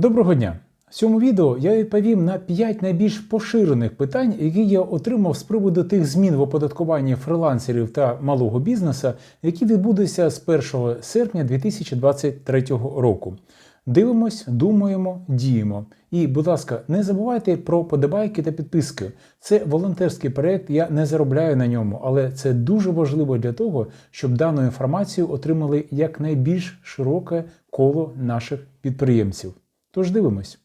Доброго дня! В цьому відео я відповім на 5 найбільш поширених питань, які я отримав з приводу тих змін в оподаткуванні фрилансерів та малого бізнесу, які відбудуться з 1 серпня 2023 року. Дивимось, думаємо, діємо. І, будь ласка, не забувайте про подобайки та підписки. Це волонтерський проєкт, я не заробляю на ньому, але це дуже важливо для того, щоб дану інформацію отримали якнайбільш широке коло наших підприємців. Тож дивимось.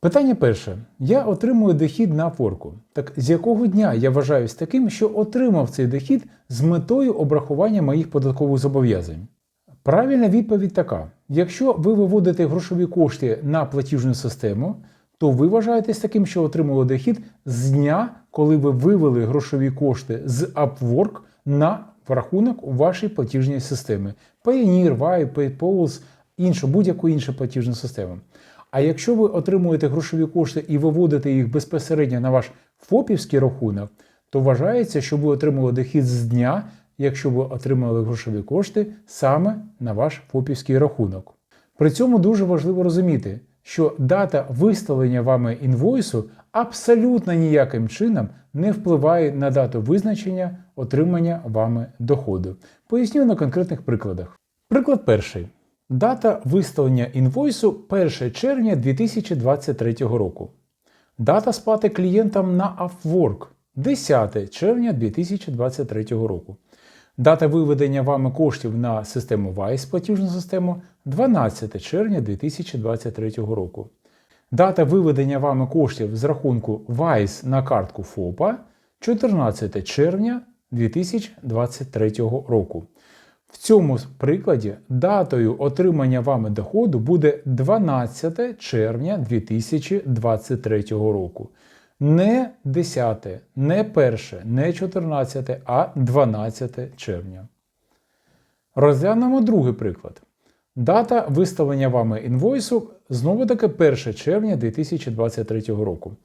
Питання перше. Я отримую дохід на Upwork. Так з якого дня я вважаюсь таким, що отримав цей дохід з метою обрахування моїх податкових зобов'язань? Правильна відповідь така: якщо ви виводите грошові кошти на платіжну систему, то ви вважаєтесь таким, що отримали дохід з дня, коли ви вивели грошові кошти з Upwork на рахунок у вашій платіжній системі. Payoneer, Wise, PayPal, іншу, будь-яку іншу платіжну систему. А якщо ви отримуєте грошові кошти і виводите їх безпосередньо на ваш ФОПівський рахунок, то вважається, що ви отримали дохід з дня, якщо ви отримали грошові кошти саме на ваш ФОПівський рахунок. При цьому дуже важливо розуміти, що дата виставлення вами інвойсу абсолютно ніяким чином не впливає на дату визначення отримання вами доходу. Поясню на конкретних прикладах. Приклад перший. Дата виставлення інвойсу 1 червня 2023 року. Дата сплати клієнтам на Upwork 10 червня 2023 року. Дата виведення вами коштів на систему Wise платіжну систему 12 червня 2023 року. Дата виведення вами коштів з рахунку Wise на картку ФОПа 14 червня 2023 року. В цьому прикладі датою отримання вами доходу буде 12 червня 2023 року. Не 10, не 1, не 14, а 12 червня. Розглянемо другий приклад. Дата виставлення вами інвойсу знову таки 1 червня 2023 року.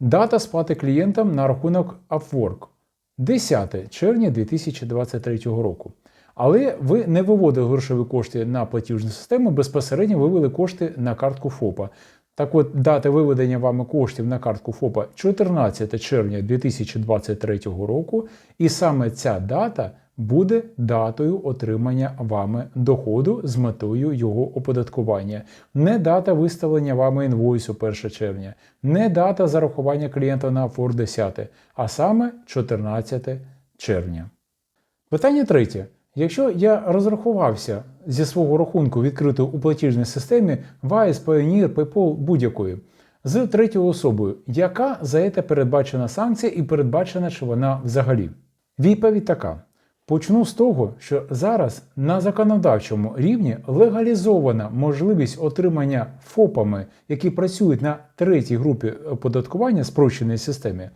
Дата сплати клієнтам на рахунок Upwork 10 червня 2023 року. Але ви не виводили грошові кошти на платіжну систему, безпосередньо вивели кошти на картку ФОПа. Так от, дата виведення вами коштів на картку ФОПа 14 червня 2023 року, і саме ця дата буде датою отримання вами доходу з метою його оподаткування. Не дата виставлення вами інвойсу 1 червня, не дата зарахування клієнта на Фор 10, а саме 14 червня. Питання третє. Якщо я розрахувався зі свого рахунку відкритою у платіжній системі Wise, Payoneer, PayPal будь-якої з третьою особою, яка за це передбачена санкція і передбачена чи вона взагалі? Відповідь така. Почну з того, що зараз на законодавчому рівні легалізована можливість отримання ФОПами, які працюють на третій групі оподаткування спрощеної системи,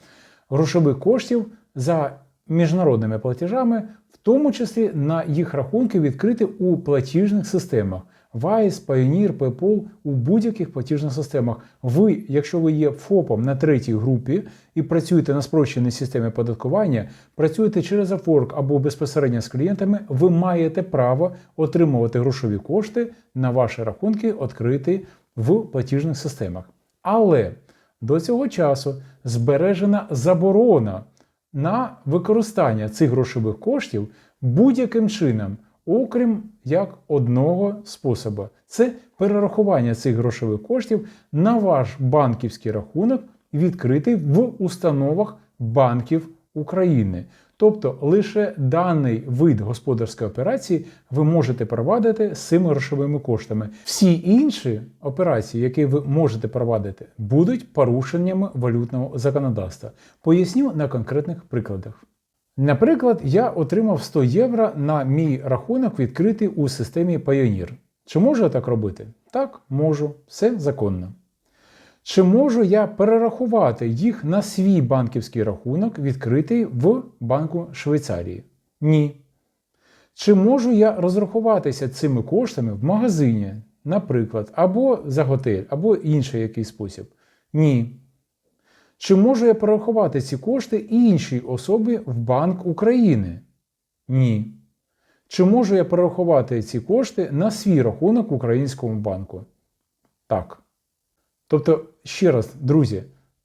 грошових коштів за міжнародними платежами, в тому числі на їх рахунки відкриті у платіжних системах. Wise, Payoneer, PayPal у будь-яких платіжних системах. Ви, якщо ви є ФОПом на третій групі і працюєте на спрощеній системі оподаткування, працюєте через Upwork або безпосередньо з клієнтами, ви маєте право отримувати грошові кошти на ваші рахунки, відкриті в платіжних системах. Але до цього часу збережена заборона на використання цих грошових коштів будь-яким чином, окрім як одного способу. Це перерахування цих грошових коштів на ваш банківський рахунок, відкритий в установах банків України. Тобто лише даний вид господарської операції ви можете провадити з цими грошовими коштами. Всі інші операції, які ви можете провадити, будуть порушеннями валютного законодавства. Поясню на конкретних прикладах. Наприклад, я отримав 100 євро на мій рахунок, відкритий у системі Payoneer. Чи можу я так робити? Так, можу, все законно. Чи можу я перерахувати їх на свій банківський рахунок, відкритий в Банку Швейцарії? Ні. Чи можу я розрахуватися цими коштами в магазині, наприклад, або за готель, або інший якийсь спосіб? Ні. Чи можу я перерахувати ці кошти іншій особі в Банк України? Ні. Чи можу я перерахувати ці кошти на свій рахунок в українському банку? Так. Тобто, ще раз, друзі,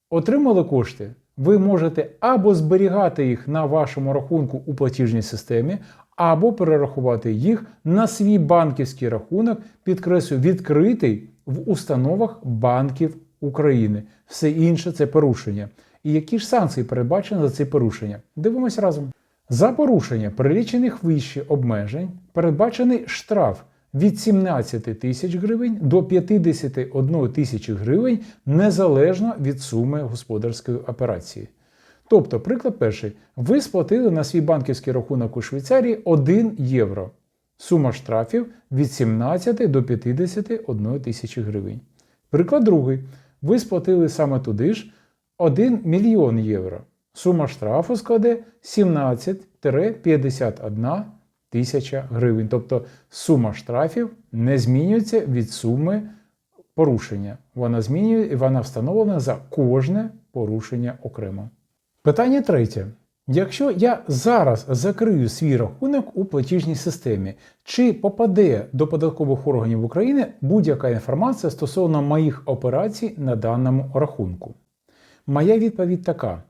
отримали кошти, ви можете або зберігати їх на вашому рахунку у платіжній системі, або перерахувати їх на свій банківський рахунок, підкреслю, відкритий в установах банків України. Все інше це порушення. І які ж санкції передбачені за це порушення? Дивимось разом. За порушення перелічених вище обмежень передбачений штраф від 17 тисяч гривень до 51 тисячі гривень незалежно від суми господарської операції. Тобто, приклад перший, ви сплатили на свій банківський рахунок у Швейцарії 1 євро. Сума штрафів від 17 до 51 тисячі гривень. Приклад другий. Ви сплатили саме туди ж 1 мільйон євро. Сума штрафу складе 17-51 тисяча гривень. Тобто сума штрафів не змінюється від суми порушення. Вона змінює і вона встановлена за кожне порушення окремо. Питання третє. Якщо я зараз закрию свій рахунок у платіжній системі, чи попаде до податкових органів України будь-яка інформація стосовно моїх операцій на даному рахунку? Моя відповідь така: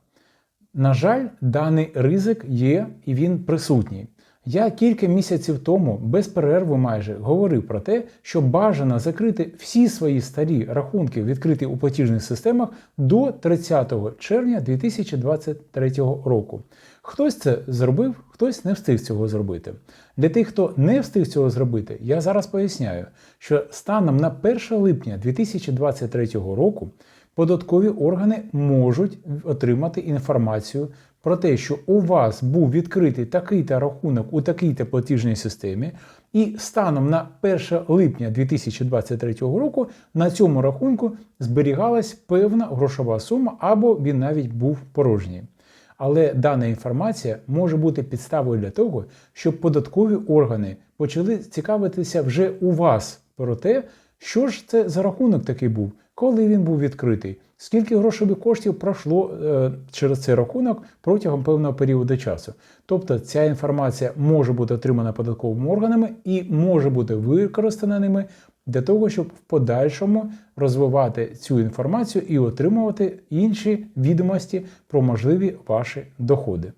на жаль, даний ризик є і він присутній. Я кілька місяців тому без перерви майже говорив про те, що бажано закрити всі свої старі рахунки, відкриті у платіжних системах до 30 червня 2023 року. Хтось це зробив, хтось не встиг цього зробити. Для тих, хто не встиг цього зробити, я зараз поясняю, що станом на 1 липня 2023 року податкові органи можуть отримати інформацію про те, що у вас був відкритий такий-то рахунок у такій-то платіжній системі, і станом на 1 липня 2023 року на цьому рахунку зберігалась певна грошова сума, або він навіть був порожній. Але дана інформація може бути підставою для того, щоб податкові органи почали цікавитися вже у вас про те, що ж це за рахунок такий був, коли він був відкритий, скільки грошових коштів пройшло е, через цей рахунок протягом певного періоду часу. Тобто ця інформація може бути отримана податковими органами і може бути використана ними для того, щоб в подальшому розвивати цю інформацію і отримувати інші відомості про можливі ваші доходи.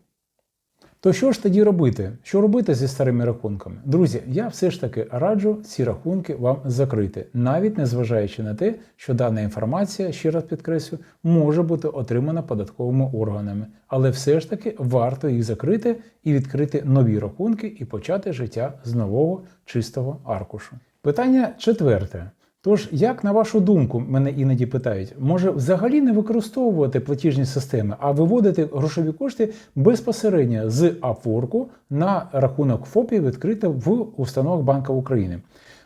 То що ж тоді робити? Що робити зі старими рахунками? Друзі, я все ж таки раджу ці рахунки вам закрити, навіть незважаючи на те, що дана інформація, ще раз підкреслю, може бути отримана податковими органами. Але все ж таки варто їх закрити і відкрити нові рахунки і почати життя з нового чистого аркушу. Питання четверте. Тож, як на вашу думку, мене іноді питають, може взагалі не використовувати платіжні системи, а виводити грошові кошти безпосередньо з Апворку на рахунок ФОПів відкрито в установах Банка України?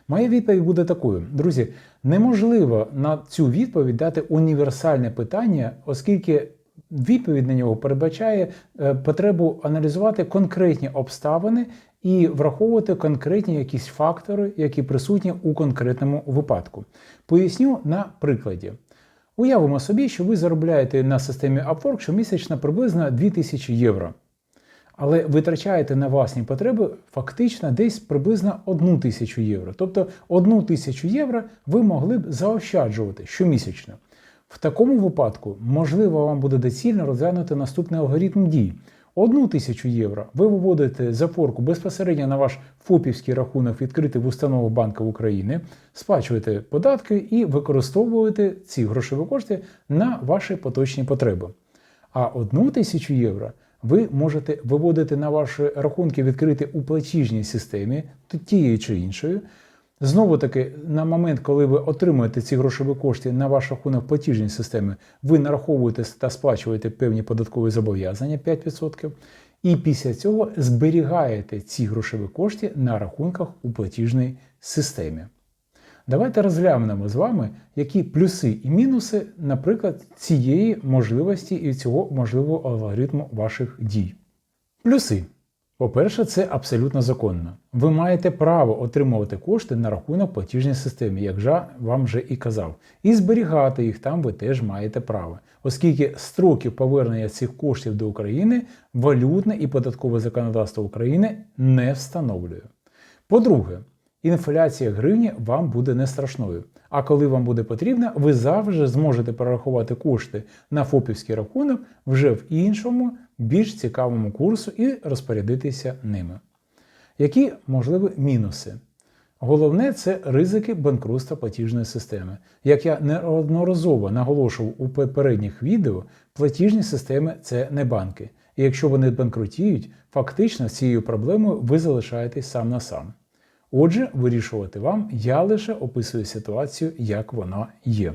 Моя відповідь буде такою: друзі, неможливо на цю відповідь дати універсальне питання, оскільки відповідь на нього передбачає е, потребу аналізувати конкретні обставини і враховувати конкретні якісь фактори, які присутні у конкретному випадку. Поясню на прикладі. Уявимо собі, що ви заробляєте на системі Upwork щомісячно приблизно 2000 євро. Але витрачаєте на власні потреби фактично десь приблизно 1 тисячу євро. Тобто 1 тисячу євро ви могли б заощаджувати щомісячно. В такому випадку, можливо, вам буде доцільно розглянути наступний алгоритм дій. Одну тисячу євро ви виводите за форку безпосередньо на ваш ФОПівський рахунок, відкритий в установу Банку України, сплачуєте податки і використовуєте ці грошові кошти на ваші поточні потреби. А одну тисячу євро ви можете виводити на ваші рахунки, відкриті у платіжній системі, тією чи іншою. Знову таки, на момент, коли ви отримуєте ці грошові кошти на ваш рахунок платіжній системи, ви нараховуєте та сплачуєте певні податкові зобов'язання 5%, і після цього зберігаєте ці грошові кошти на рахунках у платіжній системі. Давайте розглянемо з вами, які плюси і мінуси, наприклад, цієї можливості і цього можливого алгоритму ваших дій. Плюси. По-перше, це абсолютно законно. Ви маєте право отримувати кошти на рахунок платіжній системі, як же вам вже і казав. І зберігати їх там ви теж маєте право, оскільки строків повернення цих коштів до України валютне і податкове законодавство України не встановлює. По-друге, інфляція гривні вам буде не страшною. А коли вам буде потрібно, ви завжди зможете перерахувати кошти на ФОПівський рахунок вже в іншому, більш цікавому курсу і розпорядитися ними. Які можливі мінуси? Головне це ризики банкрутства платіжної системи. Як я неодноразово наголошував у попередніх відео, платіжні системи це не банки. І якщо вони банкрутіють, фактично з цією проблемою ви залишаєтесь сам на сам. Отже, вирішувати вам, я лише описую ситуацію, як вона є.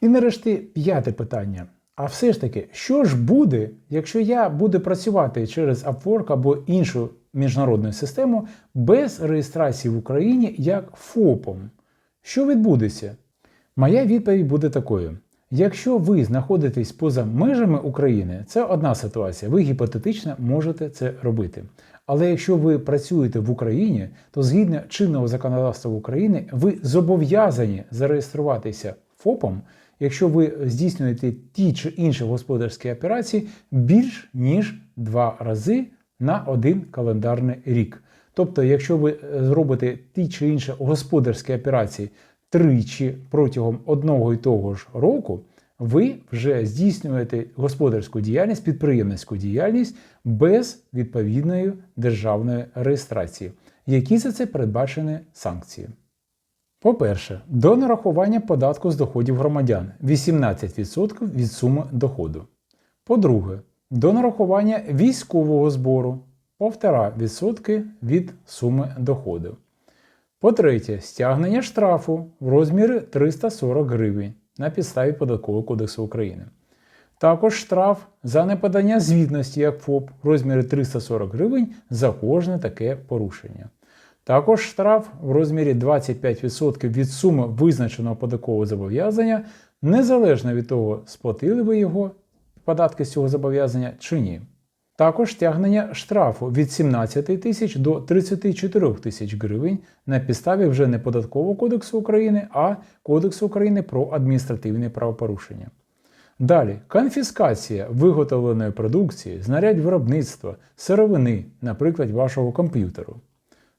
І нарешті п'яте питання. А все ж таки, що ж буде, якщо я буду працювати через Upwork або іншу міжнародну систему без реєстрації в Україні як ФОПом? Що відбудеться? Моя відповідь буде такою: якщо ви знаходитесь поза межами України, це одна ситуація, ви гіпотетично можете це робити. Але якщо ви працюєте в Україні, то згідно чинного законодавства України ви зобов'язані зареєструватися ФОПом, якщо ви здійснюєте ті чи інші господарські операції більш ніж два рази на один календарний рік. Тобто, якщо ви зробите ті чи інші господарські операції тричі протягом одного і того ж року, ви вже здійснюєте господарську діяльність, підприємницьку діяльність без відповідної державної реєстрації. Які за це передбачені санкції? По-перше, до нарахування податку з доходів громадян 18% від суми доходу. По-друге, до нарахування військового збору 1,5% від суми доходу. По-третє, стягнення штрафу в розмірі 340 гривень на підставі Податкового кодексу України. Також штраф за неподання звітності як ФОП в розмірі 340 гривень за кожне таке порушення. Також штраф в розмірі 25% від суми визначеного податкового зобов'язання, незалежно від того, сплатили ви його податки з цього зобов'язання чи ні. Також стягнення штрафу від 17 тисяч до 34 тисяч гривень на підставі вже не Податкового кодексу України, а Кодексу України про адміністративні правопорушення. Далі конфіскація виготовленої продукції, знарядь виробництва, сировини, наприклад, вашого комп'ютеру.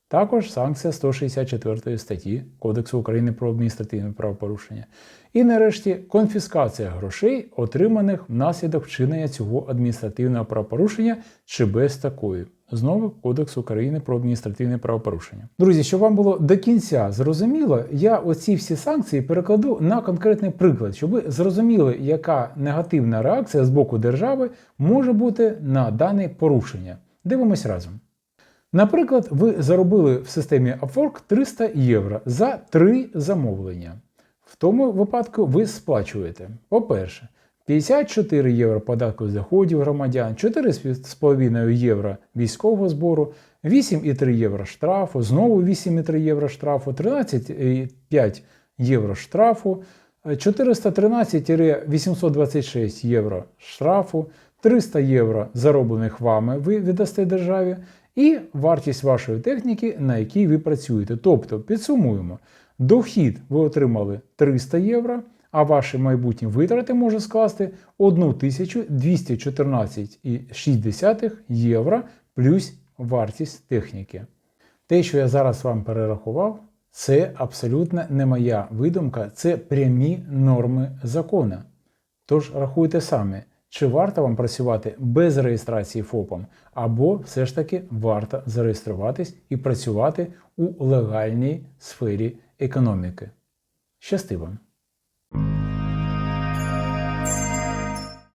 Також санкція 164 статті Кодексу України про адміністративне правопорушення. І нарешті конфіскація грошей, отриманих внаслідок вчинення цього адміністративного правопорушення чи без такої. Знову Кодекс України про адміністративне правопорушення. Друзі, щоб вам було до кінця зрозуміло, я оці всі санкції перекладу на конкретний приклад, щоб ви зрозуміли, яка негативна реакція з боку держави може бути на дане порушення. Дивимось разом. Наприклад, ви заробили в системі Upwork 300 євро за три замовлення. В тому випадку ви сплачуєте, по-перше, 54 євро податку з доходів громадян, 4,5 євро військового збору, 8,3 євро штрафу, знову 8,3 євро штрафу, 13,5 євро штрафу, 413-826 євро штрафу, 300 євро зароблених вами ви віддасте державі, і вартість вашої техніки, на якій ви працюєте. Тобто, підсумуємо, дохід ви отримали 300 євро, а ваші майбутні витрати може скласти 1214,6 євро плюс вартість техніки. Те, що я зараз вам перерахував, це абсолютно не моя видумка, це прямі норми закону. Тож рахуйте самі. Чи варто вам працювати без реєстрації ФОПом, або все ж таки варто зареєструватись і працювати у легальній сфері економіки? Щасти вам!